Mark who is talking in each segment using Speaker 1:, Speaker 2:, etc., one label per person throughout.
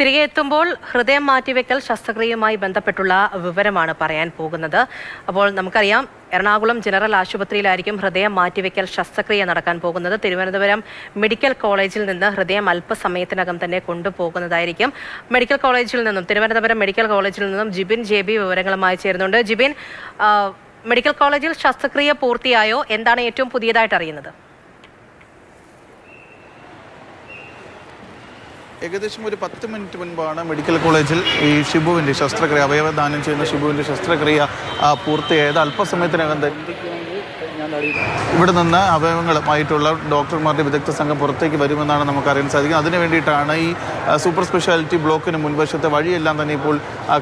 Speaker 1: തിരികെ എത്തുമ്പോൾ ഹൃദയം മാറ്റിവെക്കൽ ശസ്ത്രക്രിയയുമായി ബന്ധപ്പെട്ടുള്ള വിവരമാണ് പറയാൻ പോകുന്നത്. അപ്പോൾ നമുക്കറിയാം എറണാകുളം ജനറൽ ആശുപത്രിയിലായിരിക്കും ഹൃദയം മാറ്റിവെക്കൽ ശസ്ത്രക്രിയ നടക്കാൻ പോകുന്നത്. തിരുവനന്തപുരം മെഡിക്കൽ കോളേജിൽ നിന്ന് ഹൃദയം അല്പസമയത്തിനകം തന്നെ കൊണ്ടുപോകുന്നതായിരിക്കും. മെഡിക്കൽ കോളേജിൽ നിന്നും തിരുവനന്തപുരം മെഡിക്കൽ കോളേജിൽ നിന്നും ജിബിൻ ജെ ബി വിവരങ്ങളുമായി ചേരുന്നുണ്ട്. ജിബിൻ മെഡിക്കൽ കോളേജിൽ ശസ്ത്രക്രിയ പൂർത്തിയായോ? എന്താണ് ഏറ്റവും പുതിയതായിട്ട് അറിയുന്നത്?
Speaker 2: ഏകദേശം ഒരു പത്ത് മിനിറ്റ് മുൻപാണ് മെഡിക്കൽ കോളേജിൽ ഈ ഷിബുവിന്റെ ശസ്ത്രക്രിയ അവയവദാനം ചെയ്യുന്ന ഷിബുവിന്റെ ശസ്ത്രക്രിയ പൂർത്തിയായത്. അല്പസമയത്തിനകം തന്നെ ഇവിടെ നിന്ന് അവയവങ്ങളുമായിട്ടുള്ള ഡോക്ടർമാരുടെ വിദഗ്ധ സംഘം പുറത്തേക്ക് വരുമെന്നാണ് നമുക്ക് അറിയാൻ സാധിക്കുന്നത്. അതിനു വേണ്ടിയിട്ടാണ് ഈ സൂപ്പർ സ്പെഷ്യാലിറ്റി ബ്ലോക്കിന് മുൻവശത്തെ വഴിയെല്ലാം തന്നെ ഇപ്പോൾ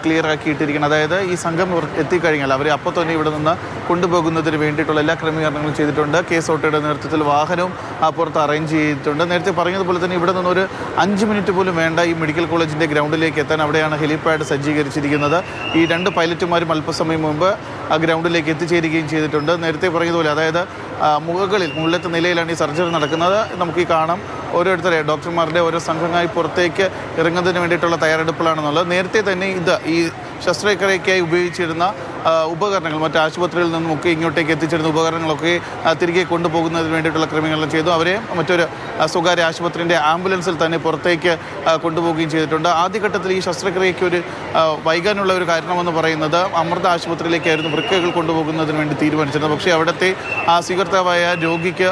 Speaker 2: ക്ലിയർ ആക്കിയിട്ടിരിക്കുന്നത്. അതായത് ഈ സംഘം എത്തിക്കഴിഞ്ഞാൽ അവരെ അപ്പോൾ തന്നെ ഇവിടെ നിന്ന് കൊണ്ടുപോകുന്നതിന് വേണ്ടിയിട്ടുള്ള എല്ലാ ക്രമീകരണങ്ങളും ചെയ്തിട്ടുണ്ട്. കേസ് ഓട്ടോയുടെ നേതൃത്വത്തിൽ വാഹനവും അപ്പുറത്ത് പുറത്ത് അറേഞ്ച് ചെയ്തിട്ടുണ്ട്. നേരത്തെ പറഞ്ഞതുപോലെ തന്നെ ഇവിടെ നിന്ന് ഒരു അഞ്ച് മിനിറ്റ് പോലും വേണ്ട ഈ മെഡിക്കൽ കോളേജിന്റെ ഗ്രൗണ്ടിലേക്ക് എത്താൻ അവിടെയാണ് ഹെലിപാഡ് സജ്ജീകരിച്ചിരിക്കുന്നത്. ഈ രണ്ട് പൈലറ്റുമാരും അല്പസമയം മുമ്പ് ഗ്രൗണ്ടിലേക്ക് എത്തിച്ചേരുകയും ചെയ്തിട്ടുണ്ട്. നേരത്തെ പറഞ്ഞതുപോലെ അതായത് മുഖകളിൽ മുകളിലത്തെ നിലയിലാണ് ഈ സർജറി നടക്കുന്നത്. നമുക്ക് ഈ കാണാം. ഓരോരുത്തരെ ഡോക്ടർമാരുടെ ഓരോ സംഘങ്ങളായി പുറത്തേക്ക് ഇറങ്ങുന്നതിന് വേണ്ടിയിട്ടുള്ള തയ്യാറെടുപ്പിലാണെന്നുള്ളത് നേരത്തെ തന്നെ ഇത് ഈ ശസ്ത്രക്രിയയ്ക്കായി ഉപയോഗിച്ചിരുന്ന ആ, ഉപകരണങ്ങൾ മറ്റ് ആശുപത്രികളിൽ നിന്നുമൊക്കെ ഇങ്ങോട്ടേക്ക് എത്തിച്ചിരുന്ന ഉപകരണങ്ങളൊക്കെ തിരികെ കൊണ്ടുപോകുന്നതിന് വേണ്ടിയിട്ടുള്ള ക്രമീകരണം ചെയ്തു. അവരെ മറ്റൊരു സ്വകാര്യ ആശുപത്രിന്റെ ആംബുലൻസിൽ തന്നെ പുറത്തേക്ക് കൊണ്ടുപോവുകയും ചെയ്തിട്ടുണ്ട്. ആദ്യഘട്ടത്തിൽ ഈ ശസ്ത്രക്രിയയ്ക്ക് ഒരു വൈകാനുള്ള ഒരു കാരണമെന്ന് പറയുന്നത് അമൃത ആശുപത്രിയിലേക്കായിരുന്നു വൃക്കകൾ കൊണ്ടുപോകുന്നതിന് വേണ്ടി തീരുമാനിച്ചിരുന്നത്. പക്ഷേ അവിടുത്തെ ആ സ്വീകർത്താവായ രോഗിക്ക്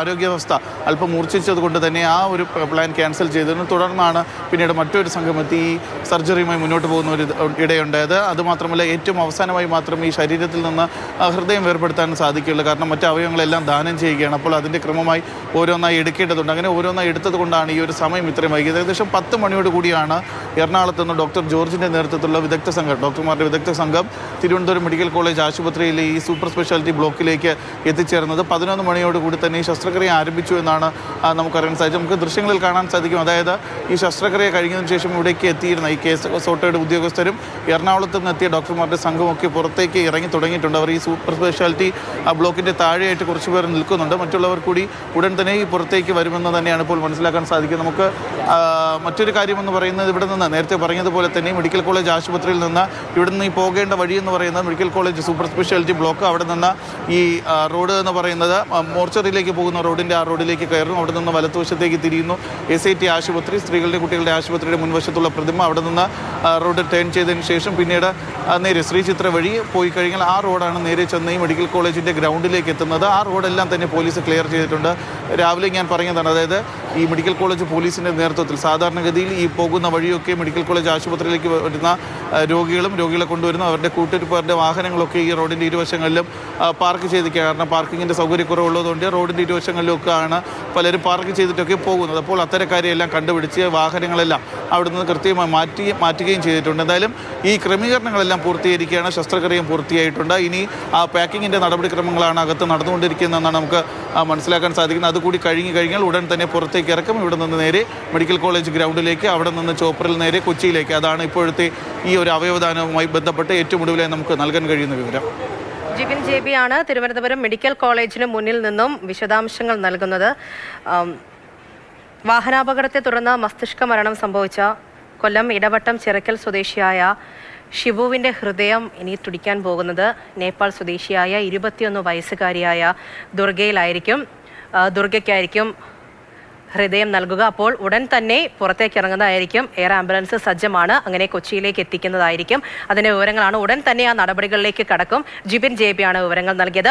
Speaker 2: ആരോഗ്യാവസ്ഥ അല്പം മൂർച്ഛിച്ചത് കൊണ്ട് തന്നെ ആ ഒരു പ്ലാൻ ക്യാൻസൽ ചെയ്തതിന് തുടർന്നാണ് പിന്നീട് മറ്റൊരു സംഘം എത്തി ഈ സർജറിയുമായി മുന്നോട്ട് പോകുന്ന ഒരു ഇടയുണ്ടായത് അതുമാത്രമല്ല ഏറ്റവും അവസാനമായി മാത്രം ഈ ശരീരത്തിൽ നിന്ന് ഹൃദയം വേർപെടുത്താൻ സാധിക്കുകയുള്ളൂ. കാരണം മറ്റ് അവയവങ്ങളെല്ലാം ദാനം ചെയ്യുകയാണ്. അപ്പോൾ അതിന്റെ ക്രമമായി ഓരോന്നായി എടുക്കേണ്ടതുണ്ട്. അങ്ങനെ ഓരോന്നായി എടുത്തത് കൊണ്ടാണ് ഈ ഒരു സമയം ഇത്രയും വൈകിയത്. ഏകദേശം പത്ത് മണിയോട് കൂടിയാണ് എറണാകുളത്ത് നിന്ന് ഡോക്ടർ ജോർജിന്റെ നേതൃത്വത്തിലുള്ള വിദഗ്ധ സംഘം ഡോക്ടർമാരുടെ വിദഗ്ധ സംഘം തിരുവനന്തപുരം മെഡിക്കൽ കോളേജ് ആശുപത്രിയിലെ ഈ സൂപ്പർ സ്പെഷ്യാലിറ്റി ബ്ലോക്കിലേക്ക് എത്തിച്ചേർന്നത്. പതിനൊന്ന് മണിയോട് കൂടി തന്നെ ഈ ശസ്ത്രക്രിയ ആരംഭിച്ചു എന്നാണ് നമുക്കറിയാൻ സാധിച്ചത്. നമുക്ക് ദൃശ്യങ്ങളിൽ കാണാൻ സാധിക്കും. അതായത് ഈ ശസ്ത്രക്രിയ കഴിഞ്ഞതിന് ശേഷം ഇവിടേക്ക് എത്തിയിരുന്ന ഈ കേസ് സോട്ടയുടെ ഉദ്യോഗസ്ഥരും എറണാകുളത്ത് നിന്ന് എത്തിയ ഡോക്ടർമാരുടെ സംഘമൊക്കെ പുറത്തേക്ക് ഇറങ്ങി തുടങ്ങിയിട്ടുണ്ട്. അവർ ഈ സൂപ്പർ സ്പെഷ്യാലിറ്റി ആ, ബ്ലോക്കിന്റെ താഴെയായിട്ട് കുറച്ച് പേർ നിൽക്കുന്നുണ്ട്. മറ്റുള്ളവർ കൂടി ഉടൻ തന്നെ ഈ പുറത്തേക്ക് വരുമെന്ന് തന്നെയാണ് ഇപ്പോൾ മനസ്സിലാക്കാൻ സാധിക്കുന്നത്. നമുക്ക് മറ്റൊരു കാര്യമെന്ന് പറയുന്നത് ഇവിടെ നിന്ന് നേരത്തെ പറഞ്ഞതുപോലെ തന്നെ മെഡിക്കൽ കോളേജ് ആശുപത്രിയിൽ നിന്ന് ഇവിടെ നിന്ന് ഈ പോകേണ്ട വഴി എന്ന് പറയുന്നത് medical college super speciality block അവിടെ നിന്ന് ഈ റോഡ് എന്ന് പറയുന്നത് മോർച്ചറിയിലേക്ക് പോകുന്ന റോഡിന്റെ ആ റോഡിലേക്ക് കയറുന്നു. അവിടെ നിന്ന് വലത്തുവശത്തേക്ക് തിരിയുന്നു. എസ് ഐ ടി ആശുപത്രി സ്ത്രീകളുടെ കുട്ടികളുടെ ആശുപത്രിയുടെ മുൻവശത്തുള്ള പ്രതിമ അവിടെ നിന്ന് റോഡ് ടേൺ ചെയ്തതിന് ശേഷം പിന്നീട് നേരെ നേരെ ശ്രീചിത്ര വഴി പോയി കഴിഞ്ഞാൽ ആ റോഡാണ് നേരെ ചെന്നൈ മെഡിക്കൽ കോളേജിന്റെ ഗ്രൗണ്ടിലേക്ക് എത്തുന്നത്. ആ റോഡെല്ലാം തന്നെ പോലീസ് ക്ലിയർ ചെയ്തിട്ടുണ്ട്. രാവിലെ ഞാൻ പറഞ്ഞതാണ് അതായത് ഈ മെഡിക്കൽ കോളേജ് പോലീസിന്റെ നേതൃത്വത്തിൽ സാധാരണഗതിയിൽ ഈ പോകുന്ന വഴിയൊക്കെ മെഡിക്കൽ കോളേജ് ആശുപത്രിയിലേക്ക് വരുന്ന രോഗികളും രോഗികളെ കൊണ്ടുവരുന്ന അവരുടെ കൂട്ടിരിപ്പവരുടെ വാഹനങ്ങളൊക്കെ ഈ റോഡിന്റെ ഇരുവശങ്ങളിലും പാർക്ക് ചെയ്തിരിക്കുക കാരണം പാർക്കിങ്ങിന്റെ സൗകര്യക്കുറവുള്ളതുകൊണ്ട് റോഡിന്റെ ഇരുവശങ്ങളിലൊക്കെ ആണ് പലരും പാർക്ക് ചെയ്തിട്ടൊക്കെ പോകുന്നത്. അപ്പോൾ അത്തരക്കാരെയെല്ലാം കണ്ടുപിടിച്ച് വാഹനങ്ങളെല്ലാം അവിടെ നിന്ന് കൃത്യമായി മാറ്റി മാറ്റുകയും ചെയ്തിട്ടുണ്ട്. എന്തായാലും ഈ ക്രമീകരണങ്ങളെല്ലാം പൂർത്തീകരിക്കുകയാണ് ശസ്ത്രക്രിയയും പൂർത്തിയായിട്ടുണ്ട്. ഇനി ആ പാക്കിങ്ങിന്റെ നടപടിക്രമങ്ങളാണ് അകത്ത് നടന്നുകൊണ്ടിരിക്കുന്നതെന്നാണ് നമുക്ക് മനസ്സിലാക്കാൻ സാധിക്കുന്നത്. അതുകൂടി കഴിഞ്ഞ് കഴിഞ്ഞാൽ ഉടൻ തന്നെ പുറത്തേക്ക് ഇറക്കും. ഇവിടെ നിന്ന് നേരെ മെഡിക്കൽ കോളേജ് ഗ്രൗണ്ടിലേക്ക് അവിടെ നിന്ന് ചോപ്പറിൽ നേരെ കൊച്ചിയിലേക്ക്. അതാണ് ഇപ്പോഴത്തെ ഈ ഒരു അവയവദാനവുമായി ബന്ധപ്പെട്ട് ഏറ്റവും ഒടുവിലായി നമുക്ക് നൽകാൻ കഴിയുന്ന വിവരം.
Speaker 1: ജിബിൻ ജെ ബി ആണ് തിരുവനന്തപുരം മെഡിക്കൽ കോളേജിന് മുന്നിൽ നിന്നും വിശദാംശങ്ങൾ നൽകുന്നത്. വാഹനാപകടത്തെ തുടർന്ന് മസ്തിഷ്ക മരണം സംഭവിച്ച കൊല്ലം ഇടവട്ടം ചിറക്കൽ സ്വദേശിയായ ഷിബുവിന്റെ ഹൃദയം ഇനി തുടിക്കാൻ പോകുന്നത് നേപ്പാൾ സ്വദേശിയായ ഇരുപത്തിയൊന്ന് വയസ്സുകാരിയായ ദുർഗയിലായിരിക്കും. ദുർഗയ്ക്കായിരിക്കും ഹൃദയം നൽകുക. അപ്പോൾ ഉടൻ തന്നെ പുറത്തേക്ക് ഇറങ്ങുന്നതായിരിക്കും. Air ambulance സജ്ജമാണ്. അങ്ങനെ കൊച്ചിയിലേക്ക് എത്തിക്കുന്നതായിരിക്കും. അതിന്റെ വിവരങ്ങളാണ് ഉടൻ തന്നെ ആ നടപടികളിലേക്ക് കടക്കും. ജിബിൻ ജെ ആണ് വിവരങ്ങൾ നൽകിയത്.